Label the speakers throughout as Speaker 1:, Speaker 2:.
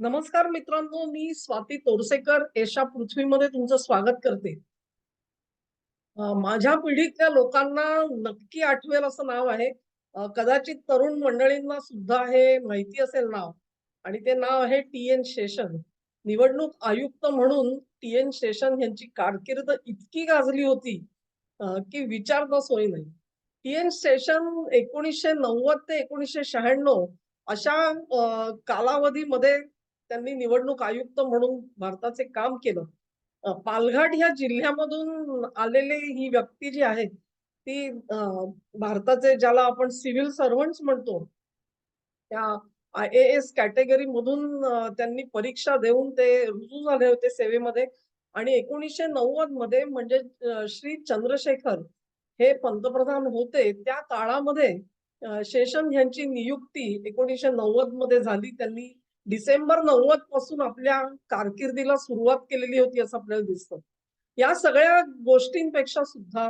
Speaker 1: नमस्कार मित्रांनो मी स्वाती तोरसेकर. एशा पृथ्वीमध्ये तुमचं स्वागत करते. माझ्या पिढीतल्या लोकांना नक्की आठवेल असं नाव आहे. कदाचित तरुण मंडळींना सुद्धा हे माहिती असेल नाव. आणि ते नाव आहे टी एन शेषन. निवडणूक आयुक्त म्हणून टी एन शेषन यांची कारकीर्द इतकी गाजली होती की की न सोय नाही. टी एन शेषन एकोणीसशे नव्वद ते एकोणीसशे शहाण्णव अशा कालावधीमध्ये त्यांनी निवडणूक आयुक्त म्हणून भारताचे काम केलं. पालघाट ह्या जिल्ह्यामधून आलेली ही व्यक्ती जी आहे, ती भारताचे ज्याला आपण सिव्हिल सर्वंट्स म्हणतो, त्या आय-ए-एस कॅटेगरी मधून त्यांनी परीक्षा देऊन ते रुजू झाले होते सेवेमध्ये आणि 1990 मध्ये म्हणजे श्री चंद्रशेखर हे पंतप्रधान होते. त्या काळामध्ये शेषन यांची नियुक्ती 1990 मध्ये झाली. त्यांनी डिसेंबर 90 पासून आपल्या कारकिर्दीला सुरुवात केलेली होती असं आपल्याला दिसतं. या सगळ्या गोष्टींपेक्षा सुद्धा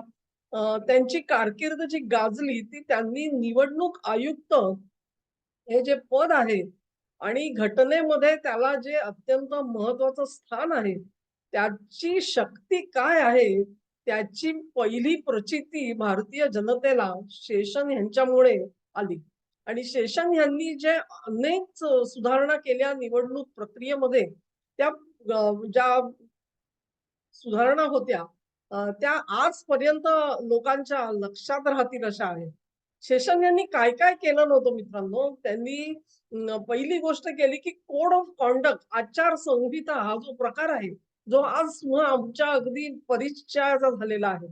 Speaker 1: त्यांची कारकीर्द जी गाजली ती त्यांनी निवडणूक आयुक्त हे जे पद आहे आणि घटनेमध्ये त्याला जे अत्यंत महत्वाचं स्थान आहे, त्याची शक्ती काय आहे, त्याची पहिली प्रचिती भारतीय जनतेला शेषन यांच्यामुळे आली. आणि शेषन यांनी जे अनेक सुधारणा केल्या निवडणूक प्रक्रियेमध्ये, त्या ज्या सुधारणा होत्या त्या आजपर्यंत लोकांच्या लक्षात राहतील अशा आहेत. शेषन यांनी काय-काय केलं नव्हतं मित्रांनो, त्यांनी पहिली गोष्ट केली, की कोड ऑफ कॉन्डक्ट आचारसंहिता हा जो प्रकार आहे, जो आज आमच्या अगदी परिचयाचा झालेला आहे.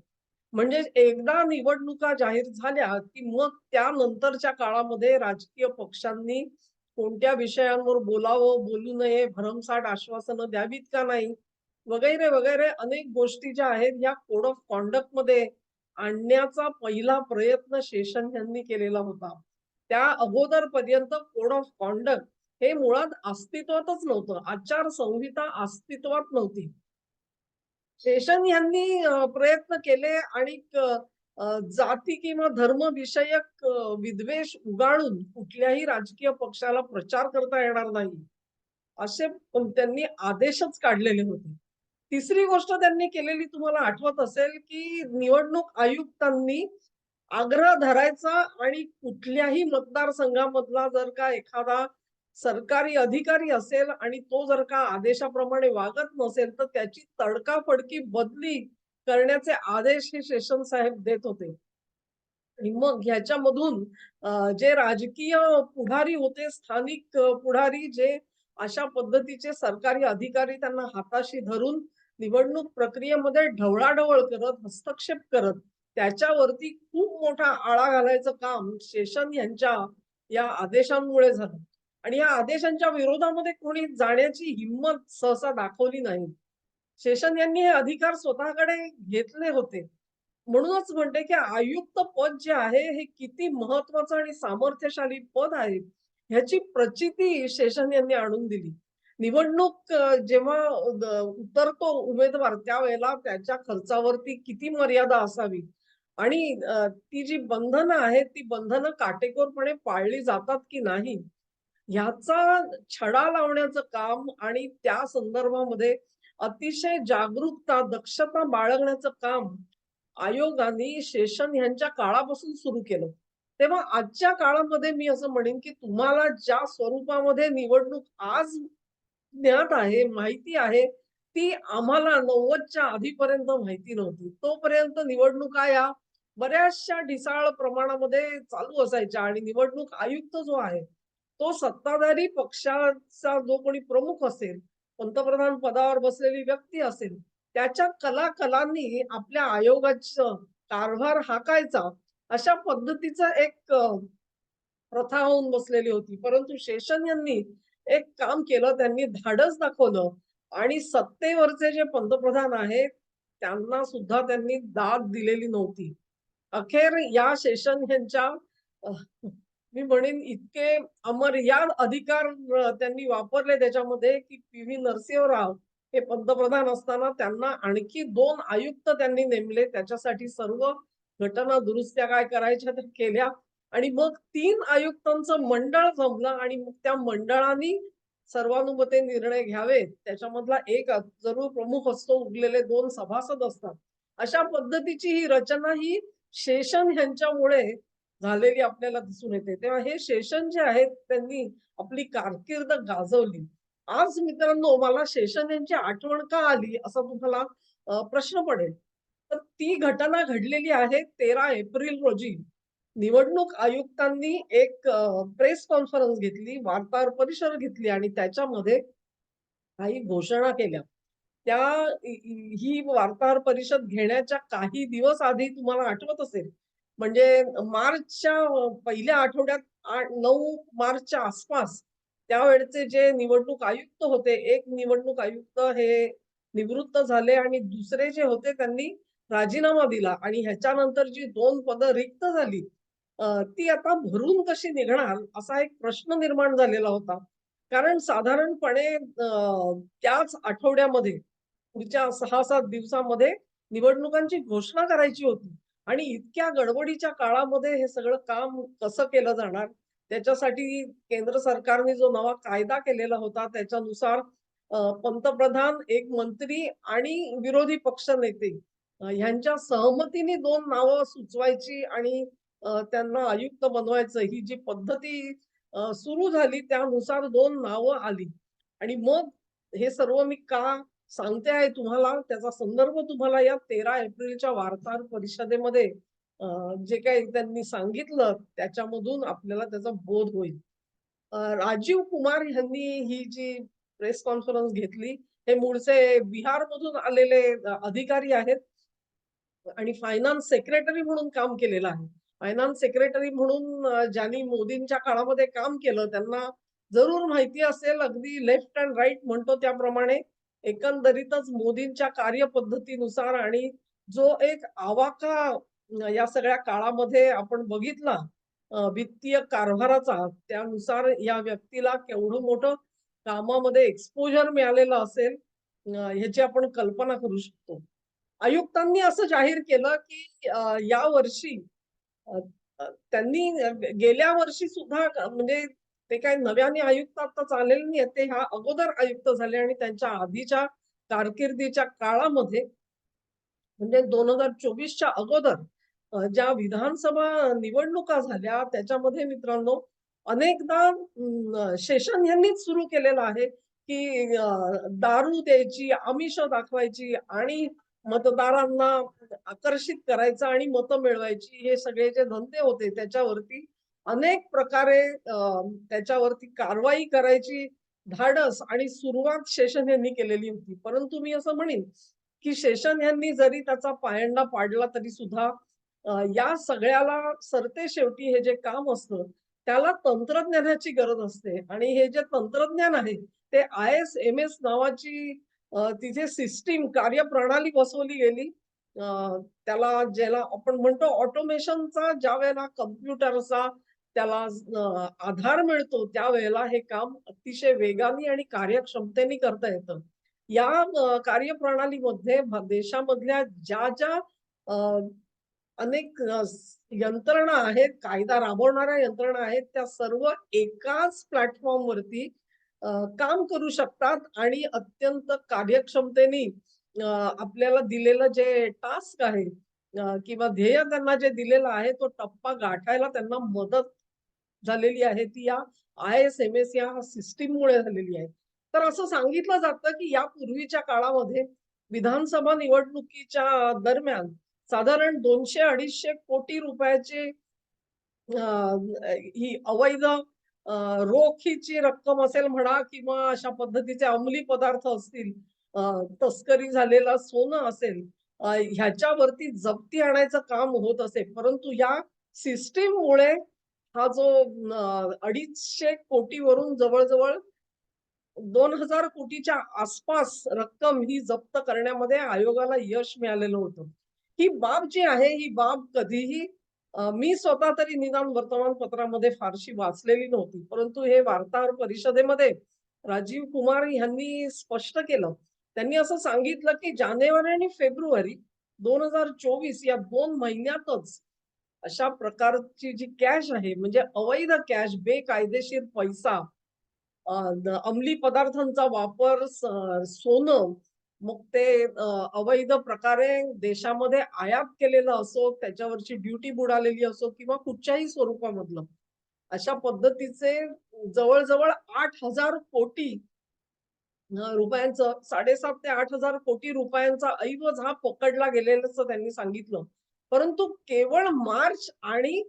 Speaker 1: म्हणजे एकदा निवडणुका जाहीर झाल्या, की मग त्यानंतरच्या काळामध्ये राजकीय पक्षांनी कोणत्या विषयांवर बोलावं, बोलू नये, भरमसाठ आश्वासनं द्यावीत का नाही, वगैरे, वगैरे अनेक गोष्टी ज्या आहेत, ह्या कोड ऑफ कॉन्डक्टमध्ये आणण्याचा पहिला प्रयत्न शेषन यांनी केलेला होता. त्या अगोदर पर्यंत कोड ऑफ कॉन्डक्ट हे मुळात अस्तित्वातच नव्हतं. आचारसंहिता अस्तित्वात नव्हती. शेषन यांनी प्रयत्न केले आणि जाती किंवा धर्मविषयक विद्वेष उगाळून कुठल्याही राजकीय पक्षाला प्रचार करता येणार नाही, असे त्यांनी आदेशच काढलेले होते. तिसरी गोष्ट त्यांनी केलेली तुम्हाला आठवत असेल, की निवडणूक आयुक्तांनी आग्रह धरायचा आणि कुठल्याही मतदारसंघामधला जर का एखादा सरकारी अधिकारी असेल आणि तो जर का आदेशाप्रमाणे वागत नसेल, तर त्याची तडकाफडकी बदली करण्याचे आदेश हे शेषन साहेब देत होते. आणि मग ह्याच्यामधून जे राजकीय पुढारी होते, स्थानिक पुढारी जे अशा पद्धतीचे सरकारी अधिकारी त्यांना हाताशी धरून निवडणूक प्रक्रियेमध्ये ढवळाढवळ करत, हस्तक्षेप करत, त्याच्यावरती खूप मोठा आळा घालायचं काम शेषन यांच्या या आदेशांमुळे झालं. आणि या आदेशांच्या विरोधामध्ये कोणी जाण्याची हिंमत सहसा दाखवली नाही. शेषन यांनी हे अधिकार स्वतःकडे घेतले होते. म्हणूनच म्हणते, की आयुक्त पद जे आहे, हे किती महत्वाचं आणि सामर्थ्यशाली पद आहे, ह्याची प्रचिती शेषन यांनी आणून दिली. निवडणूक जेव्हा उतरतो उमेदवार त्यावेळेला त्याच्या खर्चावरती किती मर्यादा असावी आणि ती जी बंधनं आहेत, ती बंधनं काटेकोरपणे पाळली जातात की नाही, ह्याचा छडा लावण्याचं काम आणि त्या संदर्भामध्ये अतिशय जागरूकता, दक्षता बाळगण्याचं काम आयोगाने शेषन यांच्या काळापासून सुरू केलं. तेव्हा आजच्या काळामध्ये मी असं म्हणेन, की तुम्हाला ज्या स्वरूपामध्ये निवडणूक आज ज्ञात आहे, माहिती आहे, ती आम्हाला 90च्या आधीपर्यंत माहिती नव्हती. तोपर्यंत निवडणुका या बऱ्याचशा ढिसाळ प्रमाणामध्ये चालू असायच्या आणि निवडणूक आयुक्त जो आहे, तो सत्ताधारी पक्षाचा जो कोणी प्रमुख असेल, पंतप्रधान पदावर बसलेली व्यक्ती असेल, त्याच्या कलाकलांनी आपल्या आयोगाचं कारभार हाकायचा, अशा पद्धतीचा एक प्रथा होऊन बसलेली होती. परंतु शेषन यांनी एक काम केलं, त्यांनी धाडस दाखवलं आणि सत्तेवरचे जे पंतप्रधान आहेत, त्यांना सुद्धा त्यांनी दाद दिलेली नव्हती. अखेर या शेषन यांच्या मी म्हणेन इतके अमर्याद अधिकार त्यांनी वापरले त्याच्यामध्ये, की पी.व्ही. नरसिंह राव हे पंतप्रधान असताना त्यांना आणखी दोन आयुक्त त्यांनी नेमले. त्याच्यासाठी सर्व घटना दुरुस्त्या काय करायच्या त्या केल्या आणि मग तीन आयुक्तांचं मंडळ जमलं आणि मग त्या मंडळाने सर्वानुमते निर्णय घ्यावे त्याच्यामधला एक जरूर प्रमुख असतो उरलेले दोन सभासद असतात अशा पद्धतीची ही रचना ही शेषन ह्यांच्यामुळे झालेली आपल्याला दिसून येते. तेव्हा हे शेषन जे आहेत त्यांनी आपली कारकीर्द गाजवली. आज मित्रांनो मला शेषन यांची आठवण का आली असा तुम्हाला प्रश्न पडेल. तर ती घटना घडलेली आहे तेरा एप्रिल रोजी. निवडणूक आयुक्तांनी एक प्रेस कॉन्फरन्स घेतली वार्ताहर परिषद घेतली आणि त्याच्यामध्ये काही घोषणा केल्या. त्या ही वार्ताहर परिषद घेण्याच्या काही दिवस आधी तुम्हाला आठवत असेल म्हणजे मार्चच्या पहिल्या आठवड्यात आठ नऊ मार्चच्या आसपास त्यावेळचे जे निवडणूक आयुक्त होते एक निवडणूक आयुक्त हे निवृत्त झाले आणि दुसरे जे होते त्यांनी राजीनामा दिला आणि ह्याच्यानंतर जी दोन पदं रिक्त झाली ती आता भरून कशी निघणार असा एक प्रश्न निर्माण झालेला होता. कारण साधारणपणे त्याच आठवड्यामध्ये पुढच्या सहा सात दिवसामध्ये निवडणुकांची घोषणा करायची होती. आणि इतक्या गडबडीच्या काळामध्ये हे सगळं काम कसं केलं जाणार? त्याच्यासाठी केंद्र सरकारने जो नवा कायदा केलेला होता त्याच्यानुसार पंतप्रधान एक मंत्री आणि विरोधी पक्ष नेते ह्यांच्या सहमतीने दोन नावं सुचवायची आणि त्यांना आयुक्त बनवायचं ही जी पद्धती सुरू झाली त्यानुसार दोन नावं आली. आणि मग हे सर्व मी का सांगते आहे तुम्हाला त्याचा संदर्भ तुम्हाला या तेरा एप्रिलच्या वार्ताहर परिषदेमध्ये जे काही त्यांनी सांगितलं त्याच्यामधून आपल्याला त्याचा बोध होईल. राजीव कुमार यांनी ही जी प्रेस कॉन्फरन्स घेतली हे मूळचे बिहारमधून आलेले अधिकारी आहेत आणि फायनान्स सेक्रेटरी म्हणून काम केलेलं आहे. फायनान्स सेक्रेटरी म्हणून ज्यांनी मोदींच्या काळामध्ये काम केलं त्यांना जरूर माहिती असेल अगदी लेफ्ट अँड राईट म्हणतो त्याप्रमाणे एकंदरीतच मोदींच्या कार्यपद्धतीनुसार आणि जो एक आवाका या सगळ्या काळामध्ये आपण बघितला वित्तीय कारभाराचा त्यानुसार या व्यक्तीला केवढं मोठं कामामध्ये एक्सपोजर मिळालेलं असेल ह्याची आपण कल्पना करू शकतो. आयुक्तांनी असं जाहीर केलं की या वर्षी त्यांनी गेल्या वर्षी सुद्धा म्हणजे ते काय नव्याने आयुक्त आता चालेल नाही ते ह्या अगोदर आयुक्त झाले आणि त्यांच्या आधीच्या कारकिर्दीच्या काळामध्ये म्हणजे दोन हजार चोवीसच्या अगोदर ज्या विधानसभा निवडणुका झाल्या त्याच्यामध्ये मित्रांनो अनेकदा शेषन यांनीच सुरू केलेलं आहे की दारू द्यायची आमिष दाखवायची आणि मतदारांना आकर्षित करायचं आणि मतं मिळवायची हे सगळे जे धंदे होते त्याच्यावरती अनेक प्रकारे त्याच्यावरती कारवाई करायची धाडस आणि सुरुवात शेषन यांनी केलेली होती. परंतु मी असं म्हणेन की शेषन यांनी जरी त्याचा पायंडा पाडला तरी सुद्धा या सगळ्याला सरते शेवटी हे जे काम असतं त्याला तंत्रज्ञानाची गरज असते. आणि हे जे तंत्रज्ञान आहे ते आय एस एम एस नावाची तिथे सिस्टीम कार्यप्रणाली बसवली गेली. त्याला ज्याला आपण म्हणतो ऑटोमेशनचा ज्या वेळेला कम्प्युटरचा त्याला आधार मिळतो त्यावेळेला हे काम अतिशय वेगाने आणि कार्यक्षमतेने करता येतं. या कार्यप्रणालीमध्ये देशामधल्या ज्या ज्या अनेक यंत्रणा आहेत कायदा राबवणाऱ्या यंत्रणा आहेत त्या सर्व एकाच प्लॅटफॉर्मवरती काम करू शकतात आणि अत्यंत कार्यक्षमतेने आपल्याला दिलेलं जे टास्क आहे किंवा ध्येय त्यांना जे दिलेलं आहे तो टप्पा गाठायला त्यांना मदत झालेली आहे ती या आय एस एम एस या सिस्टीममुळे झालेली आहे. तर असं सांगितलं जातं की या पूर्वीच्या काळामध्ये विधानसभा निवडणुकीच्या दरम्यान साधारण दोनशे अडीचशे कोटी रुपयाचे ही अवैध रोखीची रक्कम असेल म्हणा किंवा अशा पद्धतीचे अंमली पदार्थ असतील तस्करी झालेला सोनं असेल ह्याच्यावरती जप्ती आणायचं काम होत असे. परंतु या सिस्टीममुळे हा जो अडीचशे कोटीवरून जवळजवळ दोन हजार कोटीच्या आसपास रक्कम ही जप्त करण्यामध्ये आयोगाला यश मिळालेलं होतं. ही बाब जी आहे ही बाब कधीही मी स्वतः तरी निदान वर्तमानपत्रामध्ये फारशी वाचलेली नव्हती. परंतु हे वार्ताहर परिषदेमध्ये राजीव कुमार यांनी स्पष्ट केलं. त्यांनी असं सांगितलं, की जानेवारी आणि फेब्रुवारी 2024 या दोन महिन्यातच अशा प्रकारची जी कॅश आहे म्हणजे अवैध कॅश, बेकायदेशीर पैसा अंमली पदार्थांचा वापर सोनं मग ते अवैध प्रकारे देशामध्ये आयात केलेलं असो त्याच्यावरची ड्युटी बुडालेली असो किंवा कुठच्याही स्वरूपामधलं अशा पद्धतीचे जवळजवळ आठ हजार कोटी रुपयांचं साडेसात ते आठ हजार कोटी रुपयांचा ऐवज हा पकडला गेलेल्याचं त्यांनी सांगितलं. परंतु केवळ मार्च आणि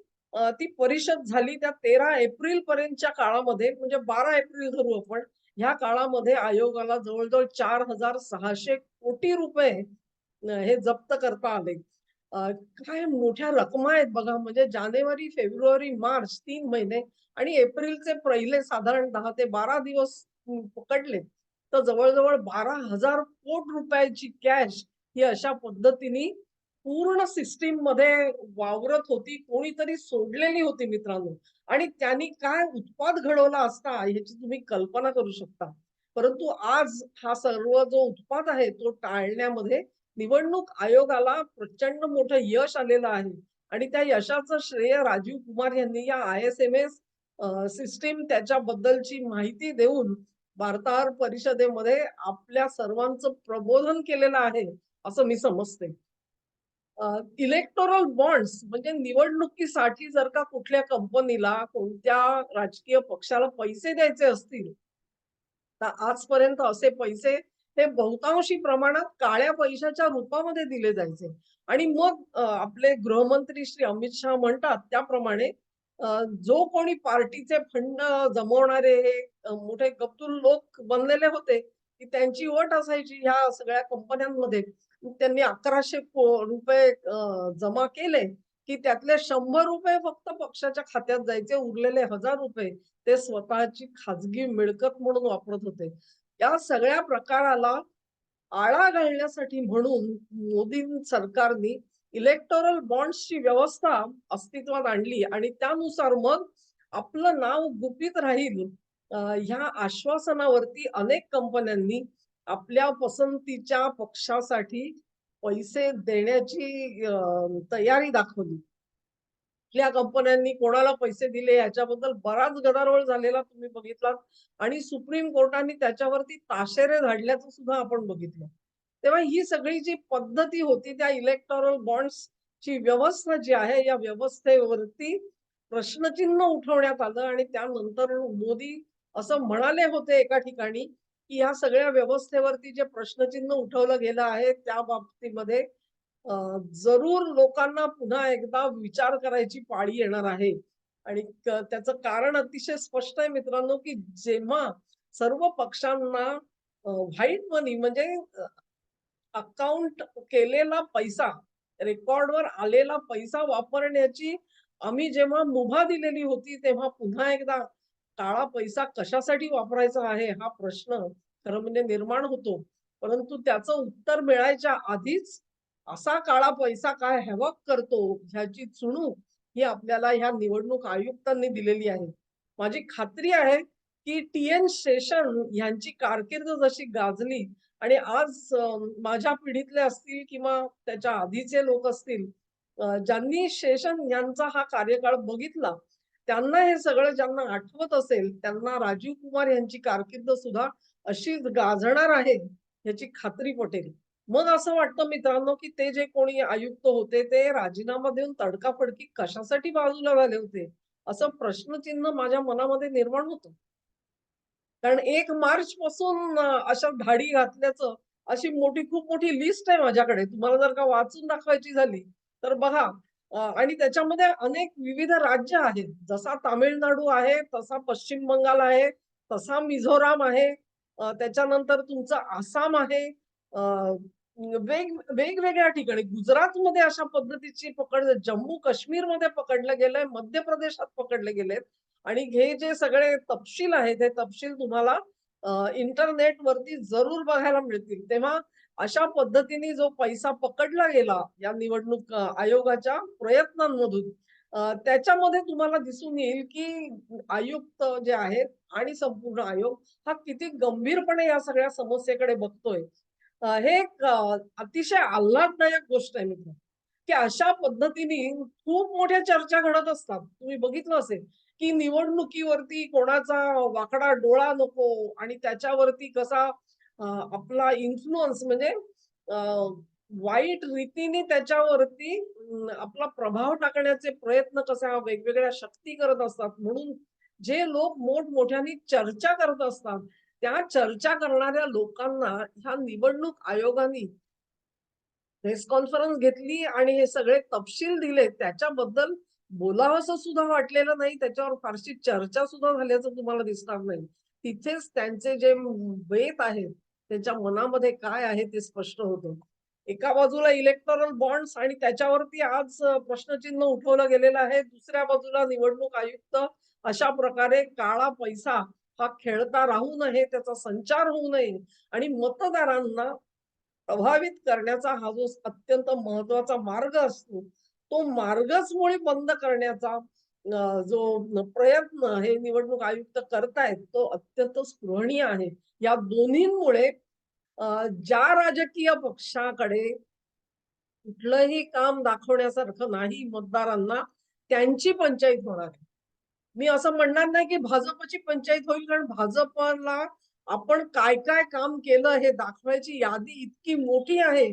Speaker 1: ती परिषद झाली त्या तेरा एप्रिल पर्यंतच्या काळामध्ये म्हणजे बारा एप्रिल धरू आपण ह्या काळामध्ये आयोगाला जवळजवळ चार हजार सहाशे कोटी रुपये हे जप्त करता आले. काय मोठ्या रकमा आहेत बघा म्हणजे जानेवारी फेब्रुवारी मार्च तीन महिने आणि एप्रिलचे पहिले साधारण दहा ते बारा दिवस पकडले. तर जवळजवळ बारा हजार कोट रुपयाची कॅश ही अशा पद्धतीने पूर्ण सिस्टीममध्ये वावरत होती कोणीतरी सोडलेली होती मित्रांनो. आणि त्यांनी काय उत्पाद घडवला असता ह्याची तुम्ही कल्पना करू शकता. परंतु आज हा सर्व जो उत्पाद आहे तो टाळण्यामध्ये निवडणूक आयोगाला प्रचंड मोठं यश आलेलं आहे. आणि त्या यशाचं श्रेय राजीव कुमार यांनी या I S M S system त्याच्याबद्दलची माहिती देऊन वार्ताहर परिषदेमध्ये आपल्या सर्वांचं प्रबोधन केलेलं आहे असं मी समजते. इलेक्टोरल बॉन्ड्स म्हणजे निवडणुकीसाठी जर का कुठल्या कंपनीला कोणत्या राजकीय पक्षाला पैसे द्यायचे असतील तर आजपर्यंत असे पैसे हे बहुतांशी प्रमाणात काळ्या पैशाच्या रूपामध्ये दिले जायचे. आणि मग आपले गृहमंत्री श्री अमित शहा म्हणतात त्याप्रमाणे जो कोणी पार्टीचे फंड जमवणारे हे मोठे गप्तुल लोक बनलेले होते की त्यांची ओट असायची ह्या सगळ्या कंपन्यांमध्ये. त्यांनी अकराशे रुपये जमा केले की त्यातले शंभर रुपये फक्त पक्षाच्या खात्यात जायचे उरलेले हजार रुपये ते स्वतःची खाजगी मिळकत म्हणून वापरत होते. या सगळ्या प्रकाराला आळा घालण्यासाठी म्हणून मोदी सरकारने इलेक्टोरल बॉन्ड्सची व्यवस्था अस्तित्वात आणली आणि त्यानुसार मग आपलं नाव गुपित राहील ह्या आश्वासनावरती अनेक कंपन्यांनी आपल्या पसंतीच्या पक्षासाठी पैसे देण्याची तयारी दाखवली. कुठल्या कंपन्यांनी कोणाला पैसे दिले याच्याबद्दल बराच गदारोळ झालेला तुम्ही बघितलात आणि सुप्रीम कोर्टाने त्याच्यावरती ताशेरे धाडल्याचं सुद्धा आपण बघितलं. तेव्हा ही सगळी जी पद्धती होती त्या इलेक्टोरल बॉन्ड्स ची व्यवस्था जी आहे या व्यवस्थेवरती प्रश्नचिन्ह उठवण्यात आलं आणि त्यानंतर मोदी असं म्हणाले होते एका ठिकाणी की या सगळ्या व्यवस्थेवरती जे प्रश्नचिन्ह उठवलं गेलं आहे त्या बाबतीमध्ये जरूर लोकांना पुन्हा एकदा विचार करायची पाळी येणार आहे. आणि त्याचं कारण अतिशय स्पष्ट आहे मित्रांनो की जेव्हा सर्व पक्षांना व्हाईट मनी म्हणजे अकाउंट केलेला पैसा रेकॉर्डवर आलेला पैसा वापरण्याची आम्ही जेव्हा मुभा दिलेली होती तेव्हा पुन्हा एकदा काळा पैसा कशासाठी वापरायचा आहे हा प्रश्न खरं म्हणजे निर्माण होतो. परंतु त्याचं उत्तर मिळायच्या आधीच असा काळा पैसा काय हॅवक करतो ह्याची चुणूक ही आपल्याला ह्या निवडणूक आयुक्तांनी दिलेली आहे. माझी खात्री आहे की टी एन शेषन यांची कारकीर्द जशी गाजली आणि आज माझ्या पिढीतले असतील किंवा त्याच्या आधीचे लोक असतील ज्यांनी शेषन यांचा हा कार्यकाळ बघितला त्यांना हे सगळं ज्यांना आठवत असेल त्यांना राजीव कुमार यांची कारकीर्द सुद्धा अशीच गाजणार आहे याची खात्री पटेल. मग असं वाटतं मित्रांनो की ते जे कोणी आयुक्त होते ते राजीनामा देऊन तडकाफडकी कशासाठी बाजूला झाले होते? असं प्रश्नचिन्ह माझ्या मनामध्ये निर्माण होतं. कारण एक मार्च पासून अशा धाडी घातल्याचं अशी मोठी खूप मोठी लिस्ट आहे माझ्याकडे. तुम्हाला जर का वाचून दाखवायची झाली तर बघा आणि त्याच्यामध्ये अनेक विविध राज्य आहेत. जसा तामिळनाडू आहे तसा पश्चिम बंगाल आहे तसा मिझोराम आहे त्याच्यानंतर तुमचं आसाम आहे. वेग वेगवेगळ्या ठिकाणी गुजरातमध्ये अशा पद्धतीची पकड जम्मू काश्मीरमध्ये पकडलं गेलंय मध्य प्रदेशात पकडले गेलेत. आणि हे जे सगळे तपशील आहेत हे तपशील तुम्हाला इंटरनेट वरती जरूर बघायला मिळतील. तेव्हा अशा पद्धतीने जो पैसा पकडला गेला या निवडणूक आयोगाच्या प्रयत्नांमधून त्याच्यामध्ये तुम्हाला दिसून येईल की आयुक्त जे आहेत आणि संपूर्ण आयोग हा किती गंभीरपणे या सगळ्या समस्येकडे बघतोय. हे एक अतिशय आल्हाददायक गोष्ट आहे मित्र की अशा पद्धतीने खूप मोठ्या चर्चा घडत असतात. तुम्ही बघितलं असेल की निवडणुकीवरती कोणाचा वाकडा डोळा नको आणि त्याच्यावरती कसा आपला इन्फ्लुअन्स म्हणजे वाईट रीतीने त्याच्यावरती आपला प्रभाव टाकण्याचे प्रयत्न कसा वेगवेगळ्या शक्ती करत असतात. म्हणून जे लोक मोठमोठ्याने चर्चा करत असतात त्या चर्चा करणाऱ्या लोकांना ह्या निवडणूक आयोगाने प्रेस कॉन्फरन्स घेतली आणि हे सगळे तपशील दिले. त्याच्याबद्दल बोलावंसं सुद्धा वाटलेलं नाही. त्याच्यावर फारशी चर्चा सुद्धा झाल्याचं तुम्हाला दिसणार नाही. तिथेच त्यांचे जे वेत आहेत त्यांच्या मनामध्ये काय आहे ते स्पष्ट होतं. एका बाजूला इलेक्टोरल बॉन्ड्स आणि त्याच्यावरती आज प्रश्नचिन्ह उठवलं गेलेलं आहे. दुसऱ्या बाजूला निवडणूक आयुक्त अशा प्रकारे काळा पैसा हा खेळता राहू नये त्याचा संचार होऊ नये आणि मतदारांना प्रभावित करण्याचा हा जो अत्यंत महत्त्वाचा मार्ग असतो तो मार्गच मुळे बंद करण्याचा जो प्रयत्न हे निवडणूक आयुक्त करतायत तो अत्यंत स्पृहणीय आहे. या दोन्हींमुळे ज्या राजकीय पक्षाकडे कुठलंही काम दाखवण्यासारखं नाही मतदारांना त्यांची पंचायत होणार आहे. मी असं म्हणणार नाही की भाजपची पंचायत होईल कारण भाजपला आपण काय काय काम केलं हे दाखवायची यादी इतकी मोठी आहे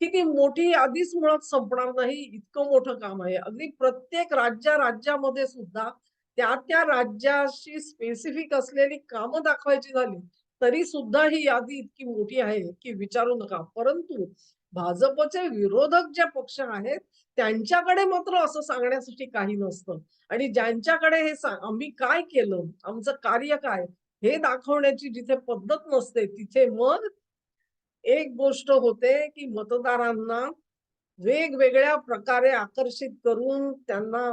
Speaker 1: की ती मोठी यादीच मुळात संपणार नाही इतकं मोठं काम आहे अगदी प्रत्येक राज्या राज्यामध्ये सुद्धा त्या त्या राज्याशी स्पेसिफिक असलेली कामं दाखवायची झाली तरी सुद्धा ही यादी इतकी मोठी आहे की विचारू नका. परंतु भाजपचे विरोधक जे पक्ष आहेत त्यांच्याकडे मात्र असं सांगण्यासाठी काही नसतं. आणि ज्यांच्याकडे हे सांग आम्ही काय केलं आमचं कार्य काय हे दाखवण्याची जिथे पद्धत नसते तिथे मग एक गोष्ट होते की मतदारांना वेगवेगळ्या प्रकारे आकर्षित करून त्यांना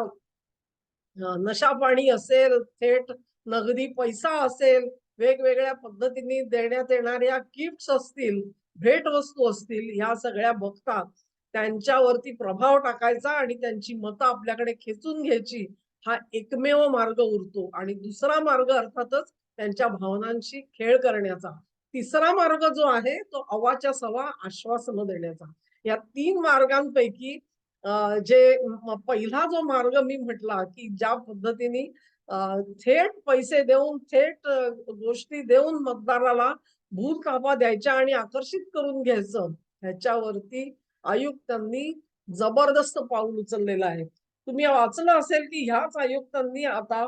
Speaker 1: नशापाणी नशा पाणी असेल थेट नगदी पैसा असेल वेगवेगळ्या पद्धतीने देण्यात येणाऱ्या गिफ्ट असतील भेटवस्तू असतील ह्या सगळ्या बघता त्यांच्यावरती प्रभाव टाकायचा आणि त्यांची मतं आपल्याकडे खेचून घ्यायची हा एकमेव मार्ग उरतो. आणि दुसरा मार्ग अर्थातच त्यांच्या भावनांशी खेळ करण्याचा. तिसरा मार्ग जो आहे तो अवाच्या सवा आश्वासनं देण्याचा. या तीन मार्गांपैकी जे पहिला जो मार्ग मी म्हटला की ज्या पद्धतीने थेट पैसे देऊन थेट गोष्टी देऊन मतदाराला भूलथापा द्यायच्या आणि आकर्षित करून घ्यायचं. ह्याच्यावरती आयुक्तांनी जबरदस्त पाऊल उचललेलं आहे. तुम्ही वाचलं असेल की ह्याच आयुक्तांनी आता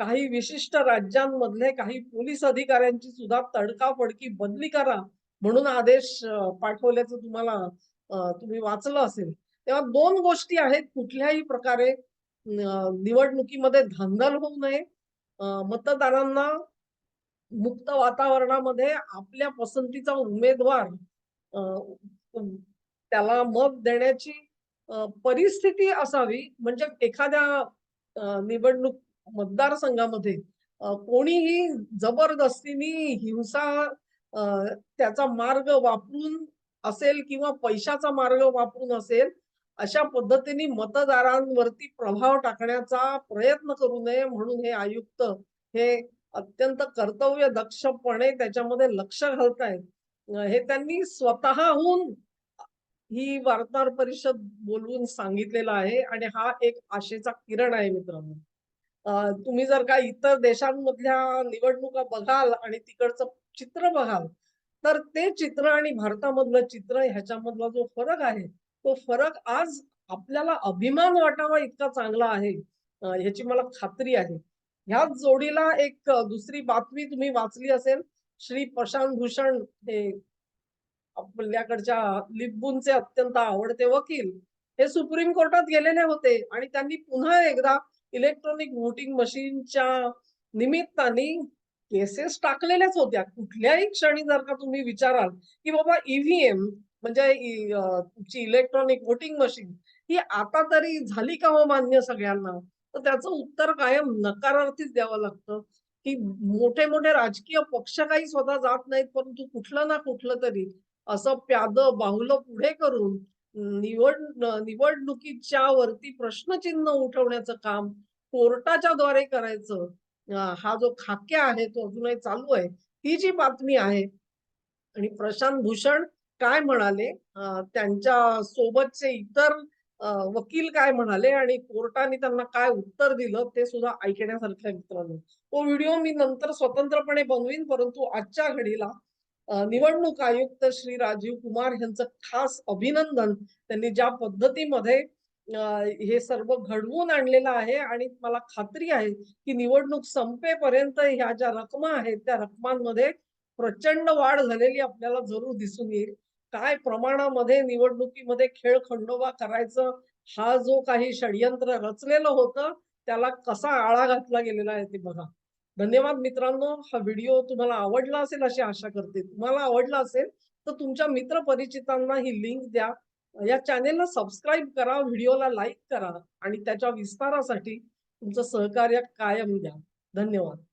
Speaker 1: काही विशिष्ट राज्यांमधले काही पोलीस अधिकाऱ्यांची सुद्धा तडकाफडकी बदली करा म्हणून आदेश पाठवल्याचं तुम्हाला तुम्ही वाचलं असेल. तेव्हा दोन गोष्टी आहेत कुठल्याही प्रकारे निवडणुकीमध्ये धांदल होऊ नये. मतदारांना मुक्त वातावरणामध्ये आपल्या पसंतीचा उमेदवार त्याला मत देण्याची परिस्थिती असावी. म्हणजे एखाद्या निवडणूक मतदारसंघामध्ये कोणीही जबरदस्तीने हिंसा त्याचा मार्ग वापरून असेल किंवा पैशाचा मार्ग वापरून असेल अशा पद्धतीने मतदारांवरती प्रभाव टाकण्याचा प्रयत्न करू नये म्हणून हे आयुक्त हे अत्यंत कर्तव्य दक्षपणे त्याच्यामध्ये लक्ष घालतायत. हे त्यांनी स्वतःहून ही वार्ताहर परिषद बोलवून सांगितलेलं आहे आणि हा एक आशेचा किरण आहे मित्रांनो. तुम्ही जर का इतर देशांमधल्या निवडणुका बघाल आणि तिकडचं चित्र बघाल तर ते चित्र आणि भारतामधलं चित्र ह्याच्यामधला जो फरक आहे तो फरक आज आपल्याला अभिमान वाटावा इतका चांगला आहे. ह्याची मला खात्री आहे. ह्याच जोडीला एक दुसरी बातमी तुम्ही वाचली असेल श्री प्रशांत भूषण हे आपल्याकडच्या लिपबुनचे अत्यंत आवडते वकील. हे सुप्रीम कोर्टात गेलेले होते आणि त्यांनी पुन्हा एकदा इलेक्ट्रॉनिक व्होटिंग मशीनच्या निमित्ताने केसेस टाकलेल्याच होत्या. कुठल्याही क्षणी जर का तुम्ही विचाराल की बाबा ईव्हीएम म्हणजे तुमची इलेक्ट्रॉनिक व्होटिंग मशीन ही आता तरी झाली का हो मान्य सगळ्यांना? तर त्याचं उत्तर कायम नकारार्थीच द्यावं लागतं. की मोठे मोठे राजकीय पक्ष काही स्वतः जात नाहीत परंतु कुठलं ना कुठलं तरी असं प्याद बाहुलं पुढे करून निवड निवडणुकीच्या वरती प्रश्नचिन्ह उठवण्याचं काम कोर्टाच्या द्वारे करायचं हा जो खाक्या आहे तो अजूनही चालू आहे ही जी बातमी आहे. आणि प्रशांत भूषण काय म्हणाले त्यांच्या सोबतचे इतर वकील काय म्हणाले आणि कोर्टाने त्यांना काय उत्तर दिलं ते सुद्धा ऐकण्यासारख्या मित्रांनो. तो व्हिडिओ मी नंतर स्वतंत्रपणे बनवीन परंतु आजच्या घडीला निवडणूक आयुक्त श्री राजीव कुमार यांचं खास अभिनंदन. त्यांनी ज्या पद्धतीमध्ये हे सर्व घडवून आणलेलं आहे आणि मला खात्री आहे, की निवडणूक संपेपर्यंत ह्या ज्या रकमा आहेत, त्या रकमांमध्ये प्रचंड वाढ झालेली आपल्याला जरूर दिसून येईल. काय प्रमाणामध्ये निवडणुकीमध्ये खेळ-खंडोबा करायचं, हा जो काही षडयंत्र रचलेलं होतं, त्याला कसा आळा घातला गेलेला आहे ते बघा. धन्यवाद मित्रांनो. हा व्हिडिओ तुम्हाला आवडला असेल अशी आशा करते. तुम्हाला आवडला असेल, तर तुमच्या मित्र-परिचितांना ही लिंक द्या. या चॅनेलला सबस्क्राईब करा, व्हिडिओला लाईक करा आणि त्याच्या विस्तारासाठी तुमचं सहकार्य कायम द्या. धन्यवाद.